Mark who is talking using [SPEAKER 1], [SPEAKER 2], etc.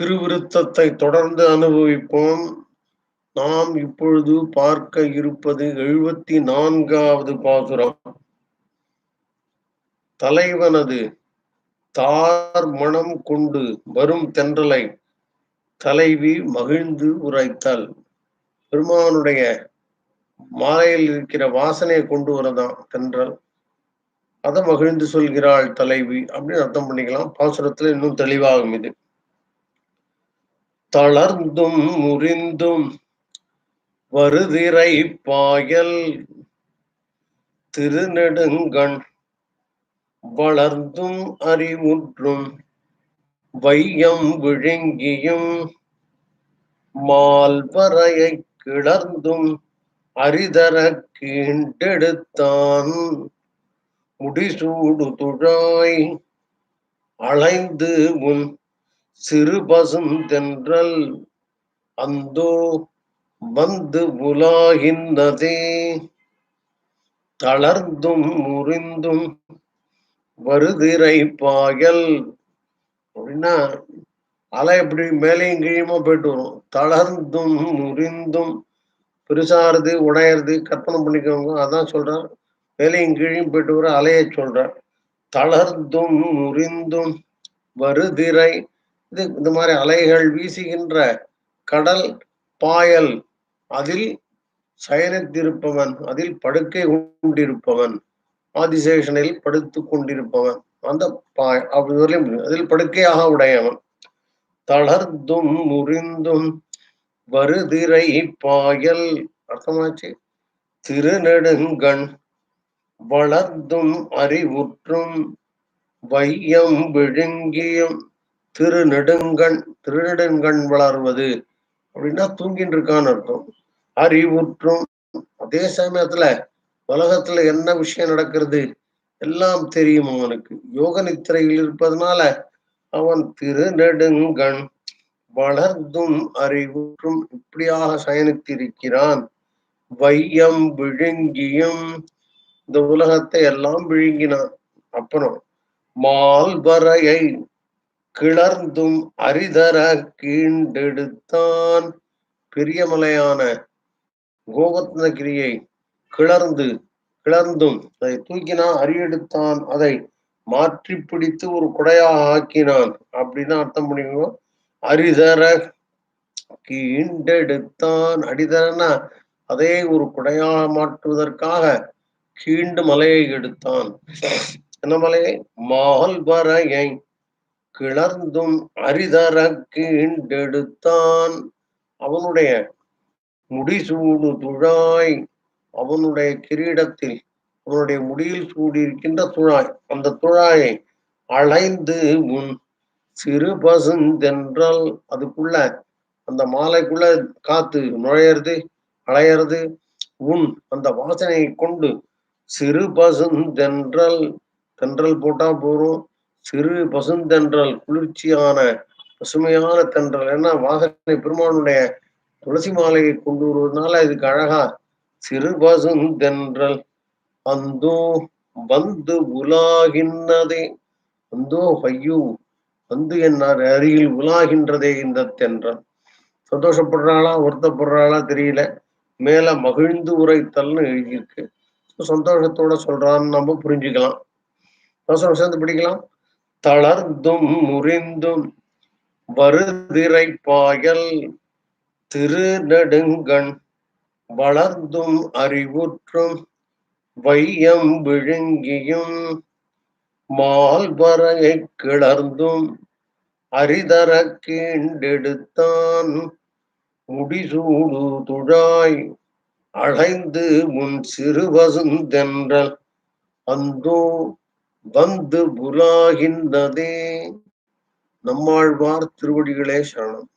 [SPEAKER 1] திருவிருத்தத்தை தொடர்ந்து அனுபவிப்போம். நாம் இப்பொழுது பார்க்க இருப்பது எழுபத்தி நான்காவது பாசுரம். தலைவனது தார் மணம் கொண்டு வரும் தென்றலை தலைவி மகிழ்ந்து உரைத்தல். பெருமானுடைய மாலையில் இருக்கிற வாசனையை கொண்டு வரதான் தென்றல். அதை மகிழ்ந்து சொல்கிறாள் தலைவி அப்படின்னு அர்த்தம் பண்ணிக்கலாம். பாசுரத்துல இன்னும் தெளிவாகும் இது. தளர்ந்தும் முறிந்தும் வருதிரை பாயல் திருநெடுங்கண் வளர்ந்தும் அறிவுற்றும் வையம் விழுங்கியும் மால்வரையை கிளர்ந்தும் அரிதர கீண்டெடுத்தான் முடிசூடு துழாய் அலைந்து உன் சிறுபசும் தென்றல் அந்தோ வந்து உலாகின்றதே தளர்ந்தும் முறிந்தும் வருதிரை பாயல். அப்படின்னா அலை எப்படி மேலேயும் கீழுமா போயிட்டு வரும்? தளர்ந்தும் முறிந்தும் பெருசாகிறது உடையிறது கற்பனை பண்ணிக்கோங்க. அதான் சொல்றார். மேலேயும் கீழையும் போயிட்டு வர அலையை சொல்றார். தளர்ந்தும் முறிந்தும் வருதிரை இது இந்த மாதிரி அலைகள் வீசுகின்ற கடல் பாயல் அதில் சயனித்திருப்பவன் அதில் படுக்கை கொண்டிருப்பவன் ஆதிசேஷனில் படுத்து கொண்டிருப்பவன் அந்த பாய் அப்படி அதில் படுக்கையாக உடையவன். தளர்ந்தும் முறிந்தும் வருதிரை பாயல் அர்த்தமாச்சு? திருநெடுங்கண் வளர்ந்தும் அறிவுற்றும் வையம் விழுங்கியும் திருநெடுங்கண் திருநெடுங்கண் வளர்வது அப்படின்னா தூங்கிட்டு இருக்கான்னு அர்த்தம். அறிவுற்றும் அதே சமயத்துல உலகத்துல என்ன விஷயம் நடக்கிறது எல்லாம் தெரியும் அவனுக்கு. யோக நித்திரையில் இருப்பதனால அவன் திருநெடுங்கண் வளர்ந்தும் அறிவுற்றும் இப்படியாக சயனித்திருக்கிறான். வையம் விழுங்கியும் இந்த உலகத்தை எல்லாம் விழுங்கினான். அப்புறம் மால்வரையை கிளர்ந்தும் அரிதர கீண்டெடுத்தான் பெரிய மலையான கிளர்ந்து கிளர்ந்தும் அதை தூக்கினான் அரியெடுத்தான் அதை மாற்றி பிடித்து ஒரு குடையாக ஆக்கினான். அப்படின்னு அர்த்தம் பண்ணிக்கணும் அரிதர கீண்டெடுத்தான் அடிதரனா அதே ஒரு குடையாக மாற்றுவதற்காக கீண்டு மலையை எடுத்தான். என்ன மலையை மால்வரையை கிளர்ந்தும் அரிதர கீண்டெடுத்தான் அவனுடைய முடிசூடு துழாய் அவனுடைய கிரீடத்தில் அவனுடைய முடியில் சூடியிருக்கின்ற துழாய் அந்த துழாயை அலைந்து உன் சிறு பசுந்தென்றால் அதுக்குள்ள அந்த மாலைக்குள்ள காத்து நுழையிறது அலையிறது உன் அந்த வாசனையை கொண்டு சிறு பசுந்தென்றல் தென்றல் போட்டா போறோம் சிறு பசுந்தென்றல் குளிர்ச்சியான பசுமையான தென்றல் ஏன்னா வாசனை பெருமானுடைய துளசி மாலையை கொண்டு வருவதனால இதுக்கு அழகா சிறு பசுந்தென்றல் அந்தோ வந்து உலாகின்றதே அந்தோ ஐயோ வந்து என் அருகில் உலாகின்றதே இந்த தென்றல். சந்தோஷப்படுறாளா வருத்தப்படுறாளா தெரியல. மேல மகிழ்ந்து உரைத்தல்னு எழுதியிருக்கு. சந்தோஷத்தோட சொல்றான்னு நம்ம புரிஞ்சுக்கலாம். அவசரம் சேர்ந்து படிக்கலாம். தளர்ந்தும் முறிந்தும் வருதிரை பாயல் திருநெடுங்கண் வளர்ந்தும் அறிவுற்றும் வையம் விழுங்கியும் மால்வரையை கிளர்ந்தும் அரிதர கீண்டெடுத்தான் முடிசூடு துழாய் அழைந்து முன் சிறுவசுந்தென்றல் அந்தோ வந்து புலாகின்றதே நம்மாழ்வார் திருவடிகளே சரணம்.